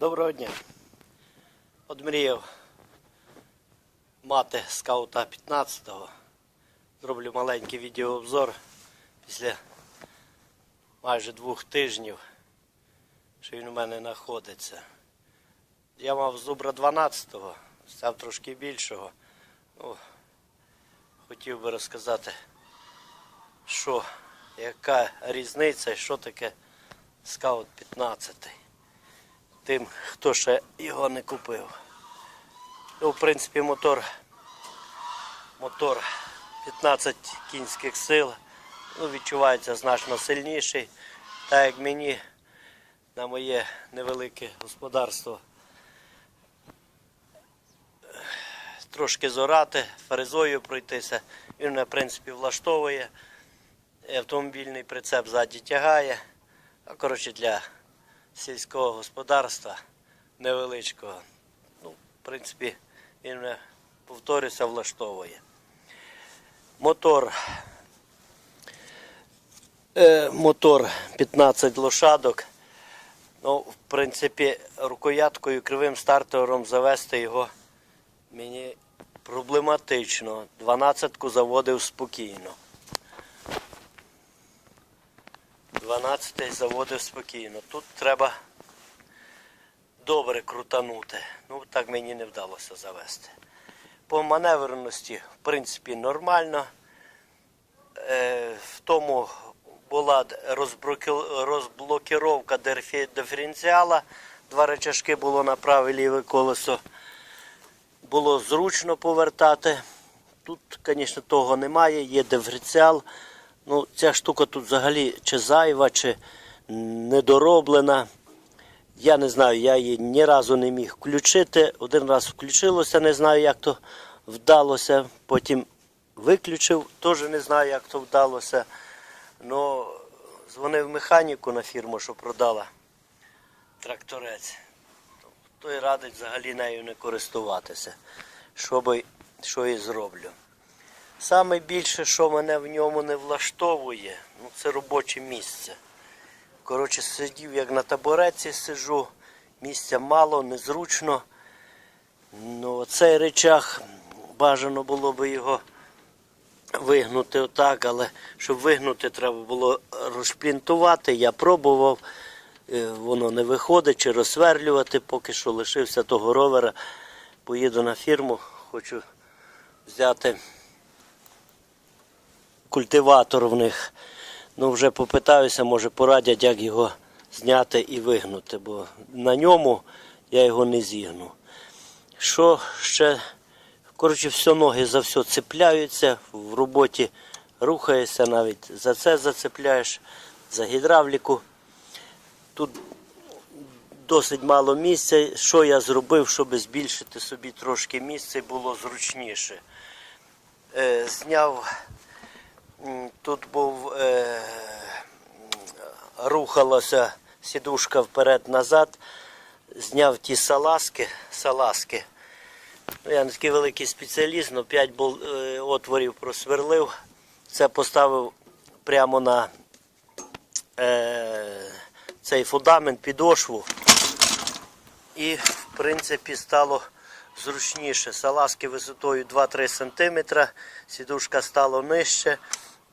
Доброго дня. От мріяв мати скаута 15-го. Зроблю маленький відеообзор після майже двох тижнів, що він у мене знаходиться. Я мав зубра 12-го, став трошки більшого. Ну, хотів би розказати, що, яка різниця і що таке скаут 15 тим, хто ще його не купив. Ну, в принципі, мотор, мотор 15 кінських сил, ну, відчувається значно сильніший. Так як мені на моє невелике господарство трошки зорати, фрезою пройтися, він мене, в принципі, влаштовує. Автомобільний прицеп ззаді тягає. А коротше для сільського господарства невеличкого. Ну, в принципі, він мене, повторюся, влаштовує. Мотор. Е, мотор 15 лошадок. Ну, в принципі, рукояткою кривим стартером завести його мені проблематично. 12-ку заводив спокійно. 12 заводив спокійно. Тут треба добре крутанути. Ну, так мені не вдалося завести. По маневреності, в принципі, нормально. Е, в тому була розблокіровка диференціала. Два речашки було на праве ліве колесо. Було зручно повертати. Тут, звісно, того немає, є диференціал. Ну, ця штука тут взагалі чи зайва, чи недороблена. Я не знаю, я її ні разу не міг включити. Один раз включилося, не знаю, як то вдалося. Потім виключив, теж не знаю, як то вдалося. Ну, дзвонив механіку на фірму, що продала тракторець. Той радить взагалі нею не користуватися. Що, би, що і зроблю. Саме більше, що мене в ньому не влаштовує, ну, це робоче місце. Коротше, сидів як на табуреці сижу, місця мало, незручно. Ну, цей речах бажано було би його вигнути отак, але щоб вигнути, треба було розшплінтувати. Я пробував, е, воно не виходить, чи розсверлювати, поки що лишився того ровера. Поїду на фірму, хочу взяти культиватор в них. Ну, вже попитаюся, може порадять, як його зняти і вигнути, бо на ньому я його не зігну. Що ще? Коротше, все ноги за все цепляються, в роботі рухаєшся, навіть за це зацепляєш, за гідравліку. Тут досить мало місця. Що я зробив, щоб збільшити собі трошки місця було зручніше. Е, зняв Тут був е, рухалася сідушка вперед-назад, зняв ті салазки, салазки. Ну, я не такий великий спеціаліст, але 5 бол, е, отворів просверлив. Це поставив прямо на е, цей фундамент підошву. І, в принципі, стало зручніше. Салазки висотою 2-3 см, сідушка стала нижче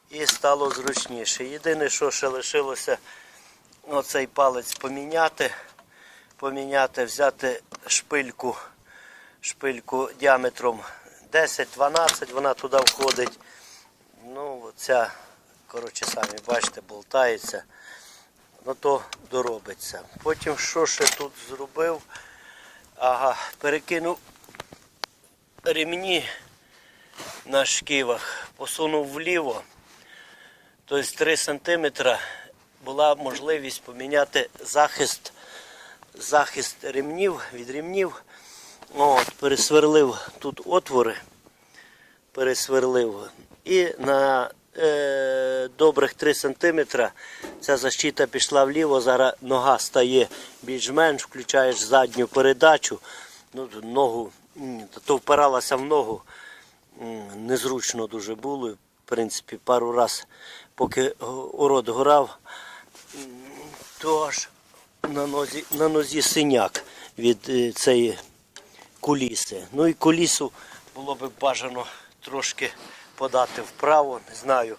і стало зручніше. Єдине, що ще лишилося, оцей палець поміняти, поміняти, взяти шпильку, шпильку діаметром 10-12, вона туди входить. Ну, ця, коротше, самі бачите, болтається. Ну то доробиться. Потім що ще тут зробив? Ага, перекинув ремні на шківах, посунув вліво. Тобто 3 см була можливість поміняти захист, захист ремнів від ремнів. От, пересверлив тут отвори, пересверлив. І на е, добрих 3 см ця защита пішла вліво, зараз нога стає більш-менш, включаєш задню передачу. Ну, ногу, то впиралася в ногу, незручно дуже було. В принципі, пару раз, поки урод горав, то аж на нозі, на нозі синяк. від е, цієї куліси. Ну і кулісу було б бажано трошки подати вправо, не знаю.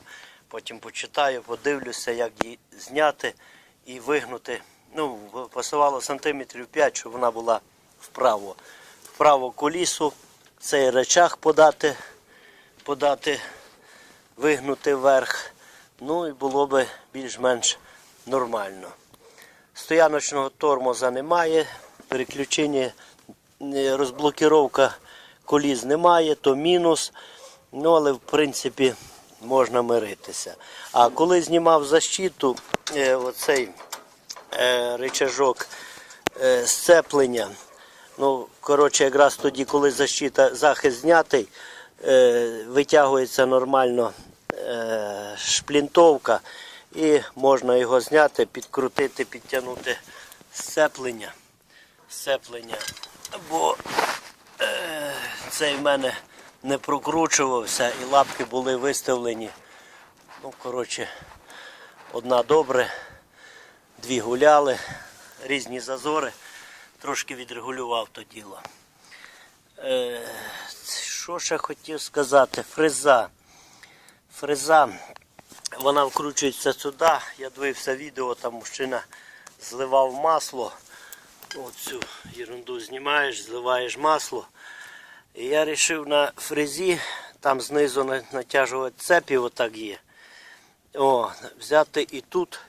Потім почитаю, подивлюся, як її зняти і вигнути. Ну, пасувало сантиметрів 5, щоб вона була вправо. Вправо кулісу, цей речах подати, подати, вигнути вверх. Ну і було б більш-менш нормально. Стояночного тормоза немає, переключення, е, розблокіровка коліс немає, то мінус. Ну, але в принципі можна миритися. А коли знімав защиту, е, оцей е, е, сцеплення, ну, коротше, якраз тоді, коли защита, захист знятий, витягується нормально шплінтовка і можна його зняти, підкрутити, підтягнути сцеплення. Сцеплення. Бо е, цей в мене не прокручувався і лапки були виставлені. Ну, коротше, одна добре, дві гуляли, різні зазори. Трошки відрегулював то діло. Е, що ще хотів сказати? Фреза. Фреза, вона вкручується сюди. Я дивився відео, там мужчина зливав масло. Оцю ерунду знімаєш, зливаєш масло. І я вирішив на фрезі, там знизу натяжувати цепі, отак є. О, взяти і тут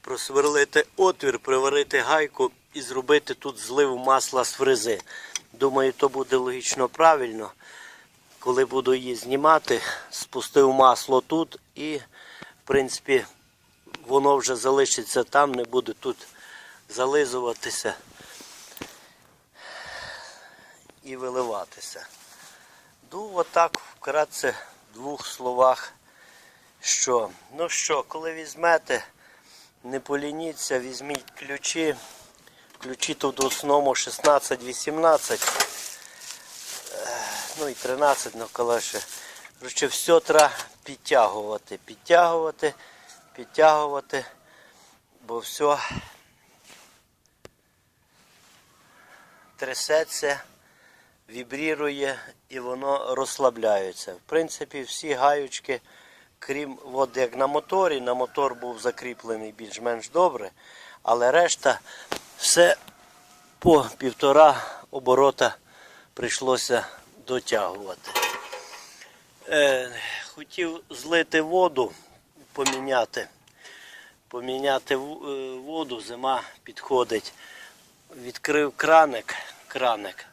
просверлити отвір, приварити гайку і зробити тут злив масла з фрези. Думаю, то буде логічно правильно. Коли буду її знімати, спустив масло тут і, в принципі, воно вже залишиться там, не буде тут зализуватися і виливатися. Ну, отак вкратце в двох словах. Що? Ну що, коли візьмете, не полініться, візьміть ключі. Ключі тут в основному 16-18. Ну і 13, ну коли ще. Коротше, все треба підтягувати. Підтягувати, підтягувати, бо все трясеться, вібрірує і воно розслабляється. В принципі, всі гаючки, крім от як на моторі, на мотор був закріплений більш-менш добре, але решта все по півтора оборота прийшлося дотягувати. Е, хотів злити воду, поміняти. Поміняти е, воду, зима підходить. Відкрив краник, краник.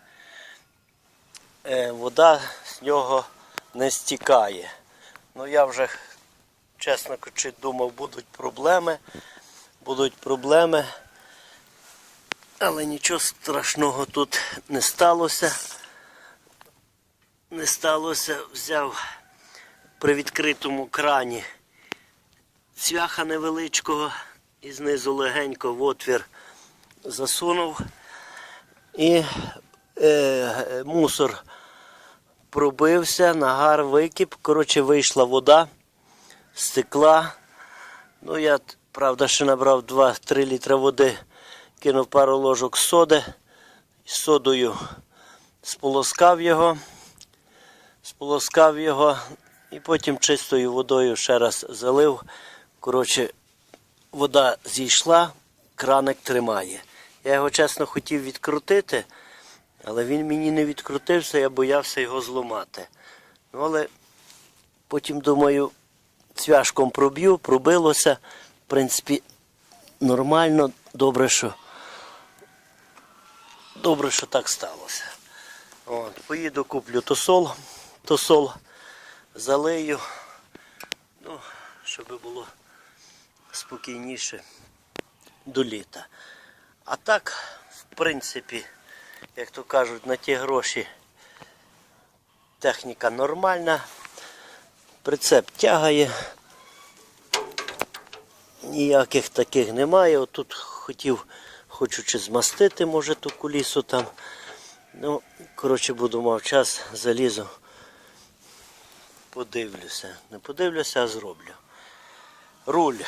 Е, вода з нього не стікає. Ну я вже, чесно кажучи, думав, будуть проблеми. Будуть проблеми. Але нічого страшного тут не сталося. Не сталося, взяв при відкритому крані цвяха невеличкого і знизу легенько в отвір засунув і е, мусор пробився, нагар викип. Коротше, вийшла вода, стекла. Ну, я, правда, ще набрав 2-3 літра води, кинув пару ложок соди, з содою сполоскав його, сполоскав його і потім чистою водою ще раз залив. Коротше, вода зійшла, краник тримає. Я його чесно хотів відкрутити, але він мені не відкрутився, я боявся його зламати. Ну, але потім, думаю, цвяшком проб'ю, пробилося. В принципі, нормально, добре, що, добре, що так сталося. От, поїду, куплю тосол, тосол залию, ну, щоб було спокійніше до літа. А так, в принципі, як то кажуть, на ті гроші техніка нормальна. Прицеп тягає. Ніяких таких немає. Отут хотів, хочу чи змастити, може, ту кулісу там. Ну, коротше, буду мав час, залізу. Подивлюся. Не подивлюся, а зроблю. Руль.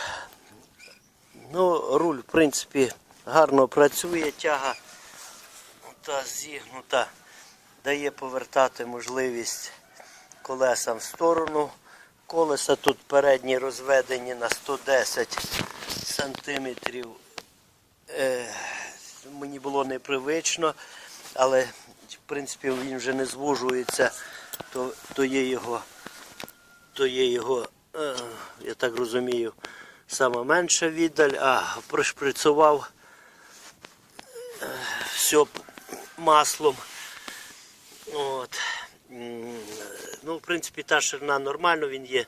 Ну, руль, в принципі, гарно працює, тяга та зігнута, дає повертати можливість колесам в сторону. Колеса тут передні розведені на 110 сантиметрів. Е, мені було непривично, але в принципі він вже не звужується, то, то є його, то є його, е, я так розумію, сама менша віддаль, а прошприцював е, все маслом. От. Ну, в принципі, та ширина нормально, він є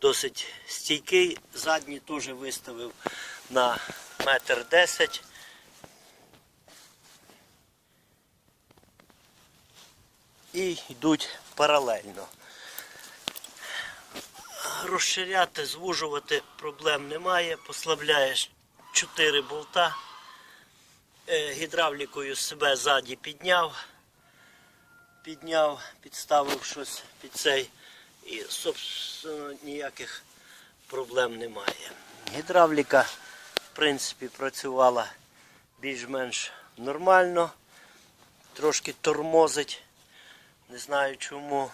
досить стійкий. Задній теж виставив на метр десять. І йдуть паралельно. Розширяти, звужувати проблем немає. Послабляєш 4 болта. Е, Гідравлікою себе ззаді підняв підняв, підставив щось під цей і, собственно, ніяких проблем немає. Гідравліка, в принципі, працювала більш-менш нормально, трошки тормозить, не знаю чому.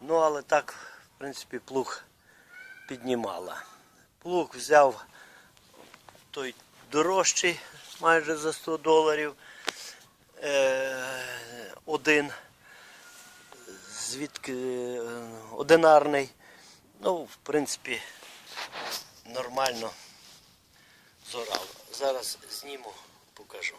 Ну, але так, в принципі, плуг піднімала. Плуг взяв той дорожчий, майже за 100 доларів е, один, звідки е, одинарний. Ну, в принципі, нормально зорав. Зараз зніму, покажу.